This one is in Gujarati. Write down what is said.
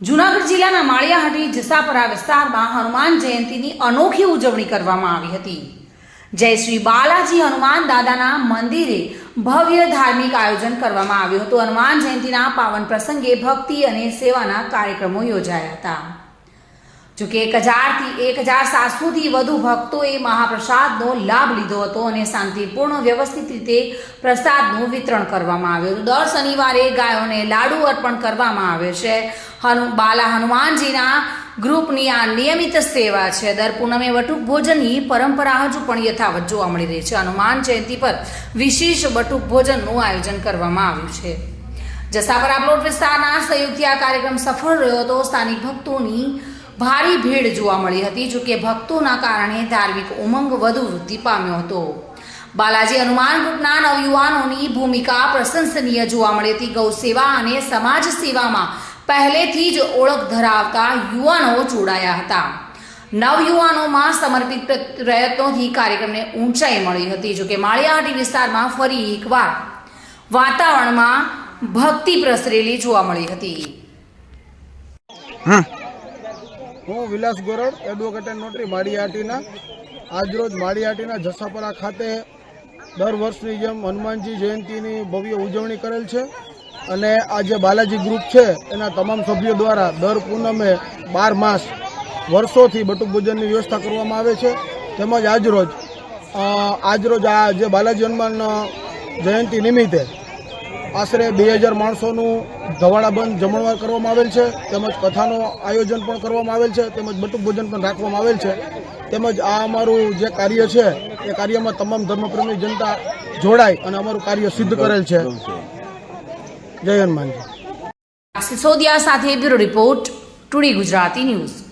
જૂનાગઢ જિલ્લાના માળિયાહાટી જસાપરા વિસ્તારમાં હનુમાન જયંતીની અનોખી ઉજવણી કરવામાં આવી હતી. જય શ્રી બાલાજી હનુમાન દાદાના મંદિરે ભવ્ય ધાર્મિક આયોજન કરવામાં આવ્યું હતું. હનુમાન જયંતીના પાવન પ્રસંગે ભક્તિ અને સેવાના કાર્યક્રમો યોજાયા હતા. જોકે એક હજારથી એક હજાર સાતસોથી વધુ ભક્તોએ મહાપ્રસાદનો લાભ લીધો હતો અને શાંતિપૂર્ણ વ્યવસ્થિત રીતે પ્રસાદનું વિતરણ કરવામાં આવ્યું હતું. દર શનિવારે ગાયોને લાડુ અર્પણ કરવામાં આવે છે. હનુ, બાલા હનુમાનજીના ગ્રુપની આ નિયમિત સેવા છે. દર પૂનમે વટુક ભોજનની પરંપરા હજુ પણ યથાવત જોવા મળી રહી છે. હનુમાન જયંતી પર વિશેષ વટુક ભોજનનું આયોજન કરવામાં આવ્યું છે. જસાપરા આપલોટ વિસ્તારના સહયોગથી આ કાર્યક્રમ સફળ રહ્યો હતો. સ્થાનિક ભક્તોની ભારી ભીડ જોવા મળી હતી જોકે ભક્તોના કારણે ધાર્મિક ઉમંગ વધુ વૃદ્ધિ પામ્યો હતો. બાલાજી હનુમાન ગ્રુપના નવયુવાનોની ભૂમિકા પ્રશંસનીય જોવા મળી હતી. ગૌ સેવા અને સમાજ સેવામાં પહેલેથી જ ઓળખ ધરાવતા યુવાનો જોડાયા હતા. નવયુવાનોમાં સમર્પિત પ્ર- પ્રયત્નોથી કાર્યક્રમને ઊંચાઈ મળી હતી. જોકે માળિયાહાટી વિસ્તારમાં ફરી એકવાર વાતાવરણમાં ભક્તિ પ્રસરેલી જોવા મળી હતી. હું Vilas Gorad advocate and notary Maliya Hatina આજરોજ માળીહાટીના જસાપરા ખાતે દર વર્ષની જેમ હનુમાનજી જયંતીની ભવ્ય ઉજવણી કરેલ છે. અને આ જે બાલાજી ગ્રુપ છે, એના તમામ સભ્યો દ્વારા દર પૂનમે બાર માસ વર્ષોથી બટુક ભોજનની વ્યવસ્થા કરવામાં આવે છે. તેમજ આજરોજ આજરોજ આ જે બાલાજી હનુમાન જયંતિ નિમિત્તે આશરે બે હજાર માણસોનું ધવાડાબંધ જમણવાર કરવામાં આવેલ છે. તેમજ કથાનું આયોજન પણ કરવામાં આવેલ છે. તેમજ બટુક ભોજન પણ રાખવામાં આવેલ છે. તેમજ આ અમારું જે કાર્ય છે, એ કાર્યમાં તમામ ધર્મપ્રેમી જનતા જોડાય અને અમારું કાર્ય સિદ્ધ કરેલ છે. જય હનુમાનજી. સિસોદિયા સાથે bureau report today Gujarati news.